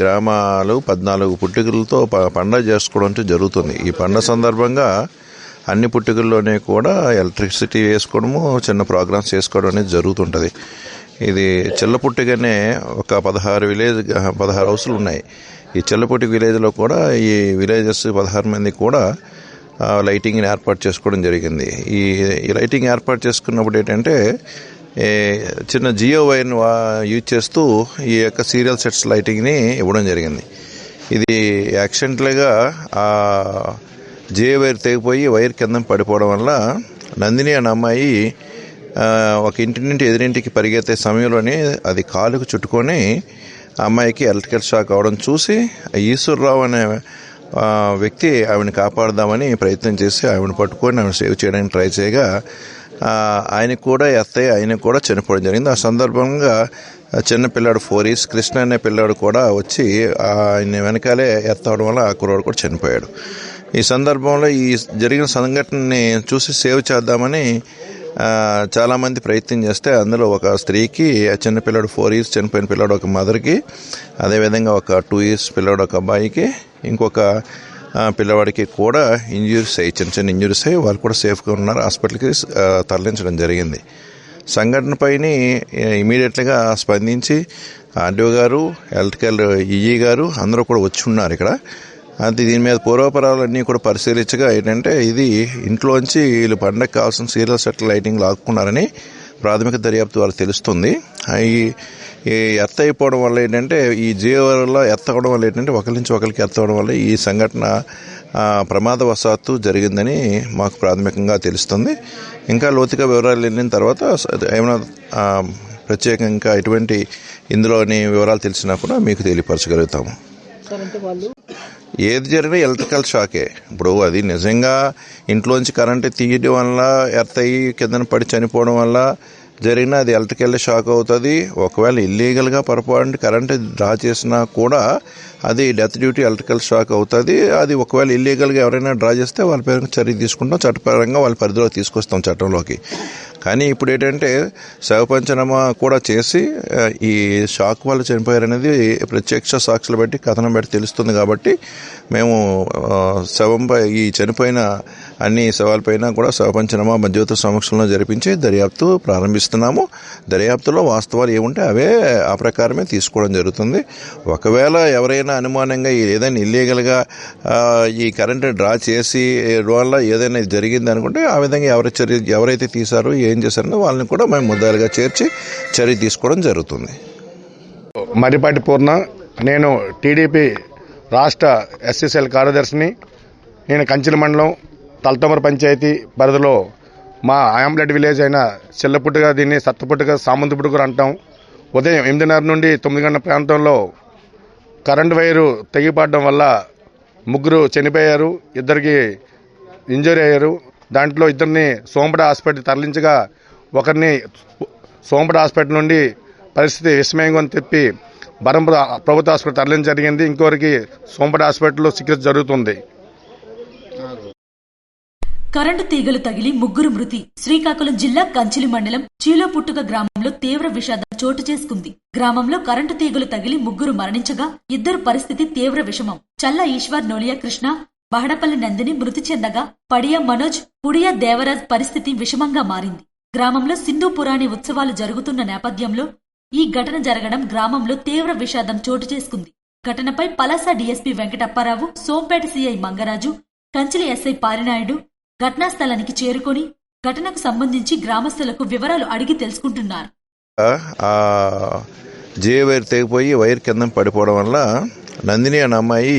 గ్రామాలు పద్నాలుగు పుట్టికలతో పండగ చేసుకోవడం జరుగుతుంది. ఈ పండగ సందర్భంగా అన్ని పుట్టికల్లోనే కూడా ఎలక్ట్రిసిటీ వేసుకోవడము చిన్న ప్రోగ్రామ్స్ చేసుకోవడం అనేది జరుగుతుంటుంది. ఇది చిల్లపుట్టిగానే ఒక పదహారు విలేజ్ పదహారు హౌసులు ఉన్నాయి. ఈ చిల్లపుట్టి విలేజ్లో కూడా ఈ విలేజెస్ పదహారు మంది కూడా లైటింగ్ని ఏర్పాటు చేసుకోవడం జరిగింది. ఈ లైటింగ్ ఏర్పాటు చేసుకున్నప్పుడు ఏంటంటే చిన్న జియో వైర్ని యూజ్ చేస్తూ ఈ యొక్క సీరియల్ సెట్స్ లైటింగ్ని ఇవ్వడం జరిగింది. ఇది యాక్సిడెంట్లుగా ఆ జియో వైర్ తెగిపోయి వైర్ కింద పడిపోవడం వల్ల నందిని అనే అమ్మాయి ఒక ఇంటి నుండి ఎదురింటికి పరిగెత్తే సమయంలోనే అది కాలుకు చుట్టుకొని అమ్మాయికి ఎలక్ట్రికల్ షాక్ అవడం చూసి ఈశ్వరరావు అనే వ్యక్తి ఆవిడని కాపాడదామని ప్రయత్నం చేసి ఆవిడని పట్టుకొని ఆవిడ సేవ్ చేయడానికి ట్రై చేయగా ఆయన ఆయనకు కూడా ఎత్తయ్య ఆయనకు కూడా చనిపోవడం జరిగింది. ఆ సందర్భంగా చిన్న పిల్లాడు ఫోర్ ఇయర్స్ కృష్ణ అనే పిల్లాడు కూడా వచ్చి ఆయన వెనకాలే ఎత్తవడం వల్ల ఆ కుర్రాడు కూడా చనిపోయాడు. ఈ సందర్భంలో ఈ జరిగిన సంఘటనని చూసి సేవ్ చేద్దామని చాలామంది ప్రయత్నం చేస్తే అందులో ఒక స్త్రీకి ఆ చిన్న పిల్లాడు ఫోర్ ఇయర్స్ చనిపోయిన పిల్లాడు ఒక మదర్కి అదేవిధంగా ఒక టూ ఇయర్స్ పిల్లాడు ఒక అబ్బాయికి ఇంకొక పిల్లవాడికి కూడా ఇంజురీస్ అయ్యి చిన్న చిన్న ఇంజురీస్ అయ్యి వాళ్ళు కూడా సేఫ్గా ఉన్నారు. హాస్పిటల్కి తరలించడం జరిగింది. సంఘటనపైన ఇమీడియట్గా స్పందించి ఆర్డీఓ గారు ఎలక్ట్రికల్ ఈఈ గారు అందరూ కూడా వచ్చి ఉన్నారు ఇక్కడ. అది దీని మీద పూర్వపరాలన్నీ కూడా పరిశీలించగా ఏంటంటే ఇది ఇంట్లోంచి వీళ్ళు పండగ కావాల్సిన సీరియల్ సెట్ లైటింగ్ లాక్కున్నారని ప్రాథమిక దర్యాప్తు వాళ్ళకి తెలుస్తుంది. ఈ ఈ ఎర్త్ అయిపోవడం వల్ల ఏంటంటే ఈ జీవలో ఎర్త్ అవ్వడం వల్ల ఏంటంటే ఒకరి నుంచి ఒకరికి ఎర్త్ అవ్వడం వల్ల ఈ సంఘటన ప్రమాదవశాత్తు జరిగిందని మాకు ప్రాథమికంగా తెలుస్తుంది. ఇంకా లోతుగా వివరాలు వెళ్ళిన తర్వాత ఏమైనా ప్రత్యేకంగా ఇంకా ఎటువంటి ఇందులోని వివరాలు తెలిసినా కూడా మీకు తెలియపరచగలుగుతాము. ఏది జరిగినా ఎలక్ట్రికల్ షాకే. ఇప్పుడు అది నిజంగా ఇంట్లోంచి కరెంటు తీయడం వల్ల ఎర్త్ అయ్యి కిందన పడి చనిపోవడం వల్ల జరిగిన అది ఎలక్ట్రికల్ షాక్ అవుతుంది. ఒకవేళ ఇల్లీగల్గా పొరపాటు కరెంట్ డ్రా చేసినా కూడా అది డెత్ డ్యూటీ ఎలక్ట్రికల్ షాక్ అవుతుంది. అది ఒకవేళ ఇల్లీగల్గా ఎవరైనా డ్రా చేస్తే వాళ్ళ పేరు చర్య తీసుకుంటాం. చట్టపరంగా వాళ్ళ పరిధిలో తీసుకొస్తాం చట్టంలోకి. కానీ ఇప్పుడు ఏంటంటే శవపంచనమా కూడా చేసి ఈ షాక్ వాళ్ళు చనిపోయారనేది ప్రత్యక్ష సాక్షులు బట్టి కథనం బట్టి తెలుస్తుంది కాబట్టి మేము శవంపై ఈ చనిపోయిన అన్ని శవాలపైన కూడా శవపంచనమా మధ్యవర్తి సమక్షంలో జరిపించి దర్యాప్తు ప్రారంభిస్తున్నాము. దర్యాప్తులో వాస్తవాలు ఏముంటే అవే ఆ ప్రకారమే తీసుకోవడం జరుగుతుంది. ఒకవేళ ఎవరైనా అనుమానంగా ఏదైనా ఇల్లీగల్గా ఈ కరెంట్ డ్రా చేసి వల్ల ఏదైనా జరిగింది అనుకుంటే ఆ విధంగా ఎవరి చర్య ఎవరైతే తీశారో ఏం చేశారో వాళ్ళని కూడా మేము ముద్దాలుగా చేర్చి చర్య తీసుకోవడం జరుగుతుంది. మరిపాటి పూర్ణ నేను టీడీపీ రాష్ట్ర ఎస్ఎస్ఎల్ కార్యదర్శిని. నేను కంచిల మండలం తల్తమర పంచాయతీ పరిధిలో మా ఆయంబ్లెడ్ విలేజ్ అయిన చిల్లపుట్టుగా దీన్ని సత్తపుట్టుగా సామంతపుట్టుగా అంటాం. ఉదయం ఎనిమిదిన్నర నుండి తొమ్మిది గంటల ప్రాంతంలో కరెంట్ వైరు తెగిపడడం వల్ల ముగ్గురు చనిపోయారు ఇద్దరికి ఇంజరీ అయ్యారు. దాంట్లో ఇద్దరిని సోంపడ హాస్పిటల్ తరలించగా ఒకరిని సోంపడ హాస్పిటల్ నుండి పరిస్థితి విస్మయంగా అని చెప్పి బరంపుర ప్రభుత్వ హాస్పిటల్ తరలించడం జరిగింది. ఇంకొకరికి సోంపడ హాస్పిటల్లో చికిత్స జరుగుతుంది. కరెంటు తీగలు తగిలి ముగ్గురు మృతి. శ్రీకాకుళం జిల్లా కంచిలి మండలం చీలోపుట్టుక గ్రామంలో తీవ్ర విషాదం చోటు చేసుకుంది. గ్రామంలో కరెంటు తీగలు తగిలి ముగ్గురు మరణించగా ఇద్దరు పరిస్థితి తీవ్ర విషమం. చల్ల ఈశ్వర్ నోలియా కృష్ణ బహడపల్లి నందిని మృతి చెందగా పడియా మనోజ్ పుడియా దేవరాజ్ పరిస్థితి విషమంగా మారింది. గ్రామంలో సింధు పురాణి ఉత్సవాలు జరుగుతున్న నేపథ్యంలో ఈ ఘటన జరగడం గ్రామంలో తీవ్ర విషాదం చోటు చేసుకుంది. ఘటనపై Palasa DSP Venkatapparao Sompeta CI Mangaraju Kanchili SI Parinaidu ఘటనాస్థలానికి చేరుకొని ఘటనకు సంబంధించి గ్రామస్తులకు వివరాలు అడిగి తెలుసుకుంటున్నారు. జే వైర్ తెగిపోయి వైర్ కింద పడిపోవడం వల్ల నందిని అనే అమ్మాయి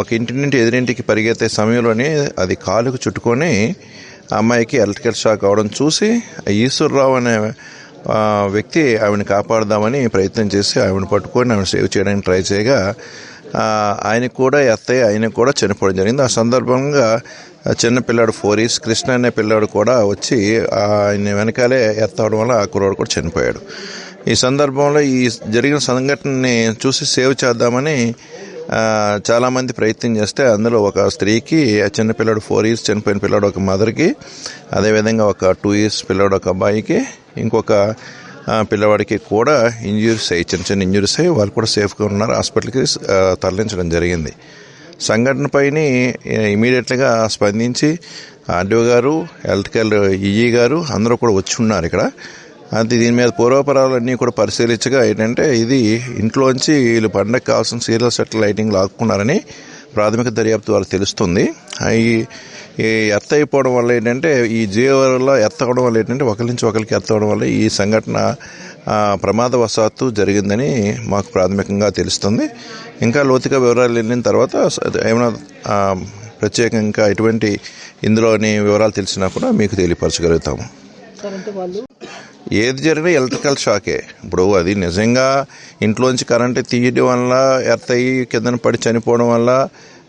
ఒక ఇంటి నుండి ఎదురింటికి పరిగెత్తే సమయంలోనే అది కాలుకు చుట్టుకొని అమ్మాయికి ఎలక్ట్రికల్ షాక్ అవడం చూసి ఈశ్వరరావు అనే వ్యక్తి ఆవిడని కాపాడదామని ప్రయత్నం చేసి ఆవిడని పట్టుకొని ఆవిడ సేవ్ చేయడానికి ట్రై చేయగా ఆయన కూడా ఎత్తయ్య ఆయనకు కూడా చనిపోవడం జరిగింది. ఆ సందర్భంగా చిన్న పిల్లాడు ఫోర్ ఇయర్స్ కృష్ణ అనే పిల్లాడు కూడా వచ్చి ఆయన వెనకాలే ఎత్తవడం వల్ల ఆ కుర్రాడు కూడా చనిపోయాడు. ఈ సందర్భంలో ఈ జరిగిన సంఘటనని చూసి సేవ్ చేద్దామని చాలామంది ప్రయత్నం చేస్తే అందులో ఒక స్త్రీకి ఆ చిన్న పిల్లాడు ఫోర్ ఇయర్స్ చనిపోయిన పిల్లాడు ఒక మదర్కి అదేవిధంగా ఒక టూ ఇయర్స్ పిల్లాడు ఒక అబ్బాయికి ఇంకొక పిల్లవాడికి కూడా ఇంజురీస్ అయ్యి చిన్న చిన్న ఇంజురీస్ అయ్యి వాళ్ళు కూడా సేఫ్గా ఉన్నారు. హాస్పిటల్కి తరలించడం జరిగింది. సంఘటనపైన ఇమీడియట్గా స్పందించి ఆర్డీఓ గారు హెల్త్ కేర్ ఈఈ గారు అందరూ కూడా వచ్చి ఉన్నారు ఇక్కడ. అది దీని మీద పూర్వపరాలన్నీ కూడా పరిశీలించగా ఏంటంటే ఇది ఇంట్లోంచి వీళ్ళు పండగ కావాల్సిన సీరియల్ సెట్ లైటింగ్ లాక్కున్నారని ప్రాథమిక దర్యాప్తు ద్వారా తెలుస్తుంది. అవి ఈ ఎత్త అయిపోవడం వల్ల ఏంటంటే ఈ జియో వల్ల ఎత్త అవడం వల్ల ఏంటంటే ఒకరి నుంచి ఒకరికి ఎత్త అవడం వల్ల ఈ సంఘటన ప్రమాదవశాత్తు జరిగిందని మాకు ప్రాథమికంగా తెలుస్తుంది. ఇంకా లోతుగా వివరాలు వెళ్ళిన తర్వాత ఏమైనా ప్రత్యేకంగా ఎటువంటి ఇందులోని వివరాలు తెలిసినా కూడా మీకు తెలియపరచగలుగుతాము. ఏది జరిగినా ఎలక్ట్రికల్ షాకే. ఇప్పుడు అది నిజంగా ఇంట్లోంచి కరెంట్ తీయడం వల్ల ఎర్త్ అయ్యి కిందన పడి చనిపోవడం వల్ల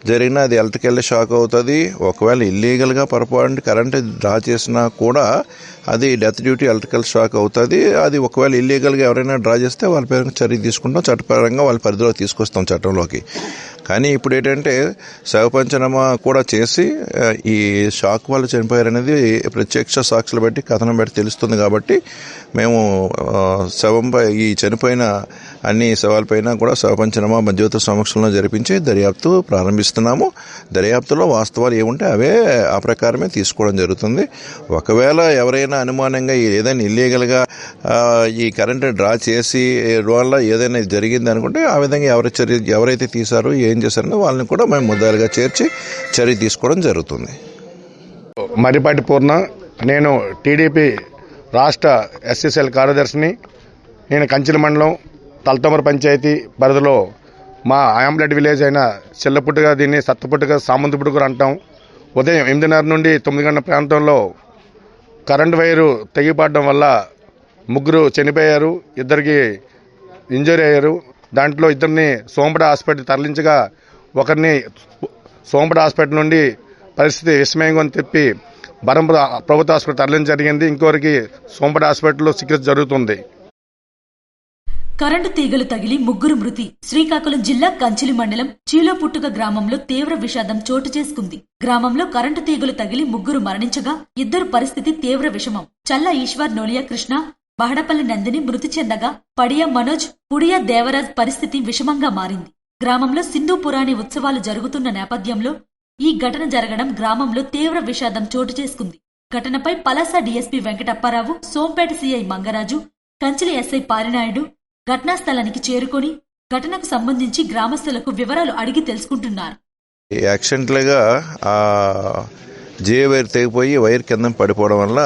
జరిగిన అది ఎలక్ట్రికల్ షాక్ అవుతుంది. ఒకవేళ ఇల్లీగల్గా పొరపాటు కరెంట్ డ్రా చేసినా కూడా అది డెత్ డ్యూటీ ఎలక్ట్రికల్ షాక్ అవుతుంది. అది ఒకవేళ ఇల్లీగల్గా ఎవరైనా డ్రా చేస్తే వాళ్ళ పేరు చర్య తీసుకుంటాం. చట్టపరంగా వాళ్ళ పరిధిలో తీసుకొస్తాం చట్టంలోకి. కానీ ఇప్పుడు ఏంటంటే శవపంచనమా కూడా చేసి ఈ షాక్ వాళ్ళు చనిపోయారనేది ప్రత్యక్ష సాక్షులు బట్టి కథనం బట్టి తెలుస్తుంది కాబట్టి మేము శవంపై ఈ చనిపోయిన అన్ని సవాల్పైన కూడా శవపంచనమా మధ్యవర్తి సమక్షంలో జరిపించి దర్యాప్తు ప్రారంభిస్తున్నాము. దర్యాప్తులో వాస్తవాలు ఏముంటే అవే ఆ ప్రకారమే తీసుకోవడం జరుగుతుంది. ఒకవేళ ఎవరైనా అనుమానంగా ఏదైనా ఇల్లీగల్గా ఈ కరెంట్ డ్రా చేసి వల్ల ఏదైనా జరిగింది అనుకుంటే ఆ విధంగా ఎవరి చర్య ఎవరైతే తీశారో ఏం చేశారో వాళ్ళని కూడా మేము ముద్దాలుగా చేర్చి చర్య తీసుకోవడం జరుగుతుంది. మరిపాటి పూర్ణ నేను టీడీపీ రాష్ట్ర ఎస్ఎస్ఎల్ కార్యదర్శిని. నేను కంచిల మండలం తలతమర పంచాయతీ పరిధిలో మా ఆయాంబ్లెడ్ విలేజ్ అయిన చెల్లపుట్టుగా దీన్ని సత్తపుట్టుగా సామంతపుట్టుగా అంటాం. ఉదయం ఎనిమిదిన్నర నుండి తొమ్మిది గంటల ప్రాంతంలో కరెంట్ వైరు తెగిపడడం వల్ల ముగ్గురు చనిపోయారు ఇద్దరికి ఇంజరీ అయ్యారు. దాంట్లో ఇద్దరిని సోంపడ హాస్పిటల్ తరలించగా ఒకరిని సోంపడ హాస్పిటల్ నుండి పరిస్థితి విస్మయంగా అని చెప్పి బరంపుర ప్రభుత్వ హాస్పిటల్ తరలించడం జరిగింది. ఇంకొకరికి సోంపడ హాస్పిటల్లో చికిత్స జరుగుతుంది. కరెంటు తీగలు తగిలి ముగ్గురు మృతి. శ్రీకాకుళం జిల్లా కంచిలి మండలం చీలోపుట్టుక గ్రామంలో తీవ్ర విషాదం చోటు చేసుకుంది. గ్రామంలో కరెంటు తీగలు తగిలి ముగ్గురు మరణించగా ఇద్దరు పరిస్థితి తీవ్ర విషమం. చల్ల ఈశ్వర్ నోలియా కృష్ణ బహడపల్లి నందిని మృతి చెందగా పడియా మనోజ్ పుడియా దేవరాజ్ పరిస్థితి విషమంగా మారింది. గ్రామంలో సింధు పురాణి ఉత్సవాలు జరుగుతున్న నేపథ్యంలో ఈ ఘటన జరగడం గ్రామంలో తీవ్ర విషాదం చోటు చేసుకుంది. ఘటనపై Palasa DSP Venkatapparao Sompeta CI Mangaraju Kanchili SI Parinaidu ఘటనా స్థలానికి చేరుకొని ఘటనకు సంబంధించి గ్రామస్తులకు వివరాలు అడిగి తెలుసుకుంటున్నారు. యాక్సిడెంట్లుగా ఆ జే వైర్ తెగిపోయి వైర్ కింద పడిపోవడం వల్ల